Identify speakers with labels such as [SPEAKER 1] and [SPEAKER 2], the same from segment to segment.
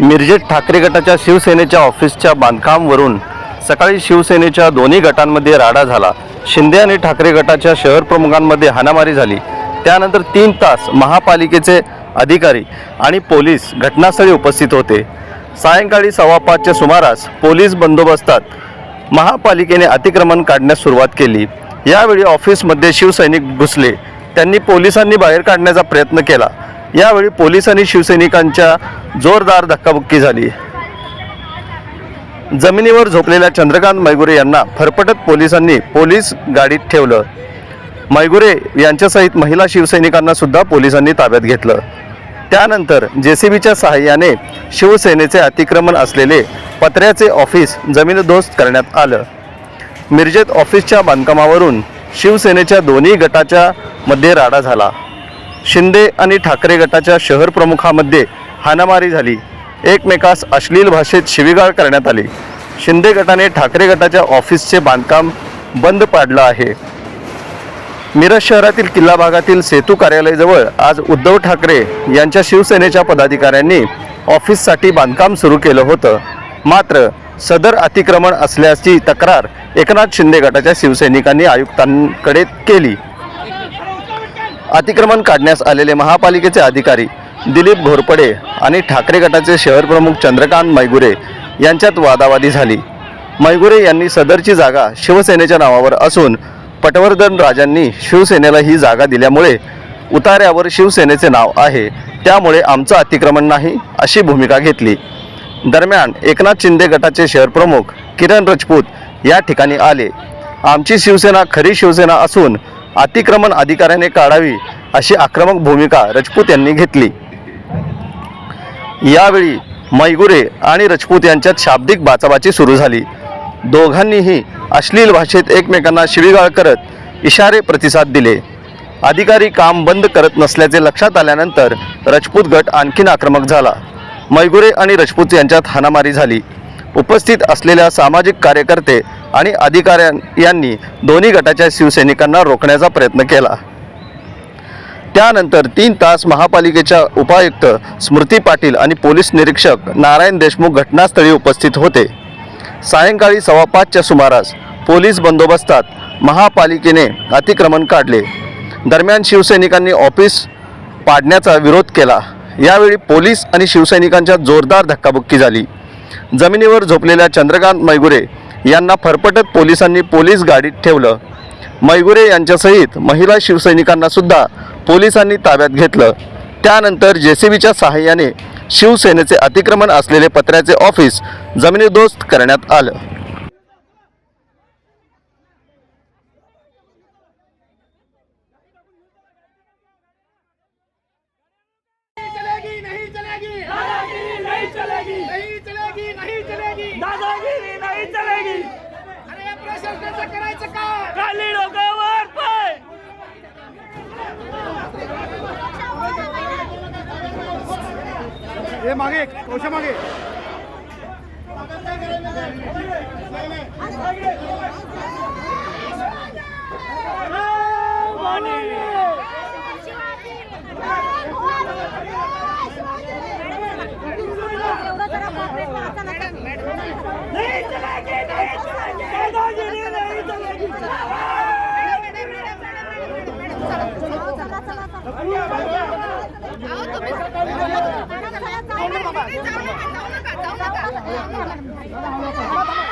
[SPEAKER 1] मिरजेत ठाकरे गटाच्या शिवसेनेच्या ऑफिसच्या बांधकामवरून सकाळी शिवसेनेच्या दोन्ही गटांमध्ये राडा झाला. शिंदे आणि ठाकरे गटाच्या शहर प्रमुखांमध्ये हाणामारी झाली. त्यानंतर तीन तास महापालिकेचे अधिकारी आणि पोलीस घटनास्थळी उपस्थित होते. सायंकाळी सव्वा पाचच्या सुमारास पोलीस बंदोबस्तात महापालिकेने अतिक्रमण काढण्यास सुरुवात केली. यावेळी ऑफिसमध्ये शिवसैनिक घुसले. त्यांनी पोलिसांनी बाहेर काढण्याचा प्रयत्न केला. यावेळी पोलीस आणि शिवसैनिकांच्या जोरदार धक्काबुक्की झाली. जमिनीवर झोपलेल्या चंद्रकांत मैगुरे यांना फरफटत पोलिसांनी पोलीस गाडीत ठेवलं. मैगुरे यांच्यासहित महिला शिवसैनिकांना सुद्धा पोलिसांनी ताब्यात घेतलं. त्यानंतर जेसीबीच्या सहाय्याने शिवसेनेचे अतिक्रमण असलेले पत्र्याचे ऑफिस जमीनदोस्त करण्यात आलं. मिरजेत ऑफिसच्या बांधकामावरून शिवसेनेच्या दोन्ही गटाच्या मध्ये राडा झाला. शिंदे आणि ठाकरे गटाच्या शहर प्रमुखामध्ये हाणामारी झाली. एकमेकास अश्लील भाषेत शिवीगाळ करण्यात आली. शिंदे गटाने ठाकरे गटाच्या ऑफिसचे बांधकाम बंद पाडलं आहे. मिरज शहरातील किल्ला भागातील सेतू कार्यालयाजवळ आज उद्धव ठाकरे यांच्या शिवसेनेच्या पदाधिकाऱ्यांनी ऑफिससाठी बांधकाम सुरू केलं होतं. मात्र सदर अतिक्रमण असल्याची तक्रार एकनाथ शिंदे गटाच्या शिवसैनिकांनी आयुक्तांकडे केली. अतिक्रमण काढण्यास आलेले महापालिकेचे अधिकारी दिलीप घोरपडे आणि ठाकरे गटाचे शहर प्रमुख चंद्रकांत मैगुरे यांच्यात वादावादी झाली. मैगुरे यांनी सदरची जागा शिवसेनेच्या नावावर असून पटवर्धन राजांनी शिवसेनेला ही जागा दिल्यामुळे उतार्यावर शिवसेनेचे नाव आहे. त्यामुळे आमचं अतिक्रमण नाही अशी भूमिका घेतली. दरम्यान एकनाथ शिंदे गटाचे शहर प्रमुख किरण राजपूत या ठिकाणी आले. आमची शिवसेना खरी शिवसेना असून अतिक्रमण अधिकाऱ्याने काढावी अशी आक्रमक भूमिका राजपूत यांनी घेतली. यावेळी मैगुरे आणि राजपूत यांच्यात शाब्दिक बाचाबाची सुरू झाली. दोघांनीही अश्लील भाषेत एकमेकांना शिवीगाळ करत इशारे प्रतिसाद दिले. अधिकारी काम बंद करत नसल्याचे लक्षात आल्यानंतर रजपूत गट आणखीन आक्रमक झाला. मैगुरे आणि रजपूत यांच्यात हाणामारी झाली. उपस्थित असलेल्या सामाजिक कार्यकर्ते आणि अधिकाऱ्यां यांनी दोन्ही गटाच्या शिवसैनिकांना रोखण्याचा प्रयत्न केला. त्यानंतर तीन तास महापालिकेच्या उपायुक्त स्मृती पाटील आणि पोलीस निरीक्षक नारायण देशमुख घटनास्थळी उपस्थित होते. सायंकाळी सव्वापाचच्या सुमारास पोलीस बंदोबस्तात महापालिकेने अतिक्रमण काढले. दरम्यान शिवसैनिकांनी ऑफिस पाडण्याचा विरोध केला. यावेळी पोलीस आणि शिवसैनिकांच्या जोरदार धक्काबुक्की झाली. जमिनीवर झोपलेल्या चंद्रकांत मैगुरे यांना फरफटत पोलिसांनी पोलीस गाडीत ठेवलं. मैगुरे यांच्यासहित महिला शिवसैनिकांना सुद्धा पोलिसांनी ताब्यात घेतलं. त्यानंतर जे सी बीच्या सहाय्याने शिवसेनेचे अतिक्रमण असलेले पत्र्याचे ऑफिस जमिनीदोस्त करण्यात आलं.
[SPEAKER 2] हे मागे कौशा मागे.
[SPEAKER 3] चला चला चला. 走那个走
[SPEAKER 2] 那个走那个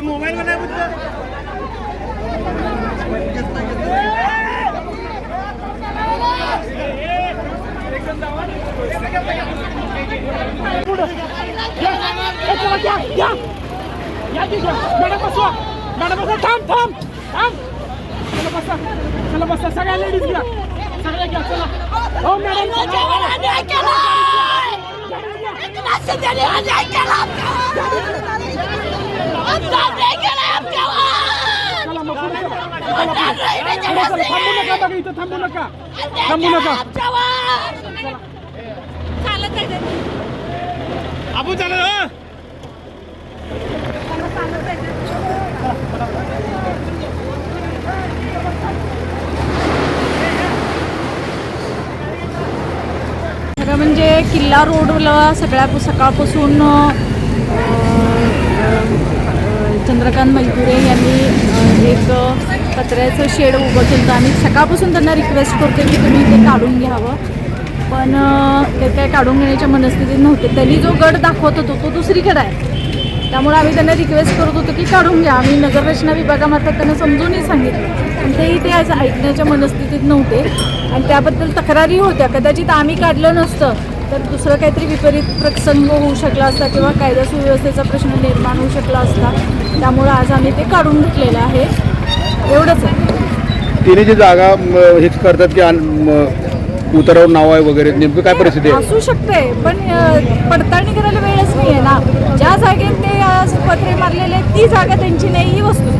[SPEAKER 3] मोबाईल मध्ये मॅडम बसवा मॅडम बसा थांब थांब. थांब. चला बसा चला बसा सगळ्या लेडीज घ्या. हो बघा इथं थांबू नका. थांबू नका. आपण चालत हं
[SPEAKER 2] म्हणजे किल्ला रोडला सगळ्या सकाळपासून चंद्रकांत मैगुरे यांनी एक कचऱ्याचं शेड उभं केलं. आणि सकाळपासून त्यांना रिक्वेस्ट करते की तुम्ही ते काढून घ्यावं. पण ते काय काढून घेण्याच्या मनस्थितीत नव्हते. त्यांनी जो गड दाखवत होतो तो दुसरीकडे आहे. त्यामुळे आम्ही त्यांना रिक्वेस्ट करत होतो की काढून घ्या. आम्ही नगररचना विभागामार्फत त्यांना समजूनही सांगितलं. पण तेही ते आज ऐकण्याच्या मनस्थितीत नव्हते. आणि त्याबद्दल तक्रारी होत्या. कदाचित आम्ही काढलं नसतं. तर दुसरं काहीतरी विपरीत प्रसंग होऊ शकला असता किंवा कायदा सुव्यवस्थेचा प्रश्न निर्माण होऊ शकला असता त्यामुळे आज आम्ही ते काढून घेतलेलं आहे. एवढंच आहे.
[SPEAKER 4] तिने जी जागा हेच करतात की उतारावर नाव आहे वगैरे नेमकं काय परिस्थिती आहे?
[SPEAKER 2] असू शकते पण पडताळणी करायला वेळच नाही आहे ना. ज्या जागेत ते आज पत्रे मारलेले आहेत ती जागा त्यांची नाही ही वस्तू.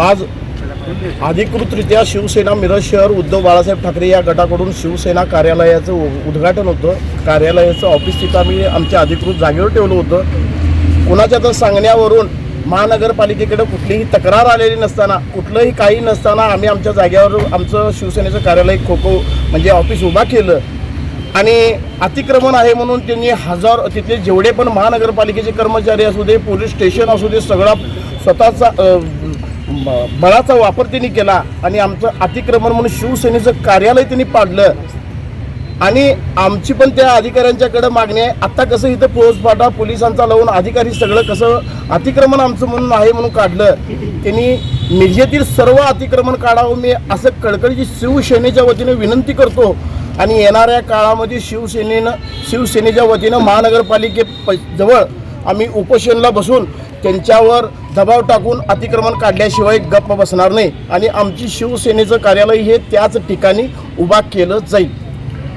[SPEAKER 5] आज अधिकृतरित्या शिवसेना मिरज शहर उद्धव बाळासाहेब ठाकरे या गटाकडून शिवसेना कार्यालयाचं उद्घाटन होतं. कार्यालयाचं ऑफिस तिथं आम्ही आमच्या अधिकृत जागेवर ठेवलं होतं. कुणाच्या तर सांगण्यावरून महानगरपालिकेकडे कुठलीही तक्रार आलेली नसताना कुठलंही काही नसताना आम्ही आमच्या जागेवर आमचं शिवसेनेचं कार्यालय खो खो म्हणजे ऑफिस उभा केलं. आणि अतिक्रमण आहे म्हणून त्यांनी हजार तिथले जेवढे पण महानगरपालिकेचे कर्मचारी असू दे पोलीस स्टेशन असू दे सगळा स्वतःचा बळाचा वापर त्यांनी केला आणि आमचं अतिक्रमण म्हणून शिवसेनेचं कार्यालय त्यांनी पाडलं. आणि आमची पण त्या अधिकाऱ्यांच्याकडे मागणी आहे. आत्ता कसं इथं फौजफाटा पोलिसांचा लावून अधिकारी सगळं कसं अतिक्रमण आमचं म्हणून आहे म्हणून काढलं. त्यांनी मिरजेतील सर्व अतिक्रमण काढावं. मी असं कळकळीची शिवसेनेच्या वतीने विनंती करतो. आणि येणाऱ्या काळामध्ये शिवसेनेनं शिवसेनेच्या वतीनं महानगरपालिके प जवळ आम्ही उपोषणला बसून त्यांच्यावर दबाव टाकून अतिक्रमण काढल्याशिवाय गप्प बसणार नाही. आणि आमची शिवसेनेचं कार्यालय हे त्याच ठिकाणी उभा केलं जाईल.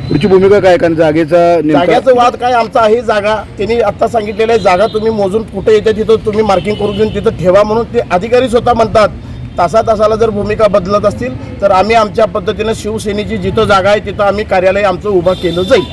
[SPEAKER 4] पुढची भूमिका काय? कारण जागेचा
[SPEAKER 5] जाग्याचं वाद काय? आमचा आहे जागा. त्यांनी आता सांगितलेलं आहे जागा तुम्ही मोजून कुठे येते तिथं तुम्ही मार्किंग करून घेऊन तिथं ठेवा म्हणून ते अधिकारी स्वतः म्हणतात. तासा तासाला जर भूमिका बदलत असतील तर आम्ही आमच्या पद्धतीनं शिवसेनेची जिथं जागा आहे तिथं आम्ही कार्यालय आमचं उभं केलं जाईल.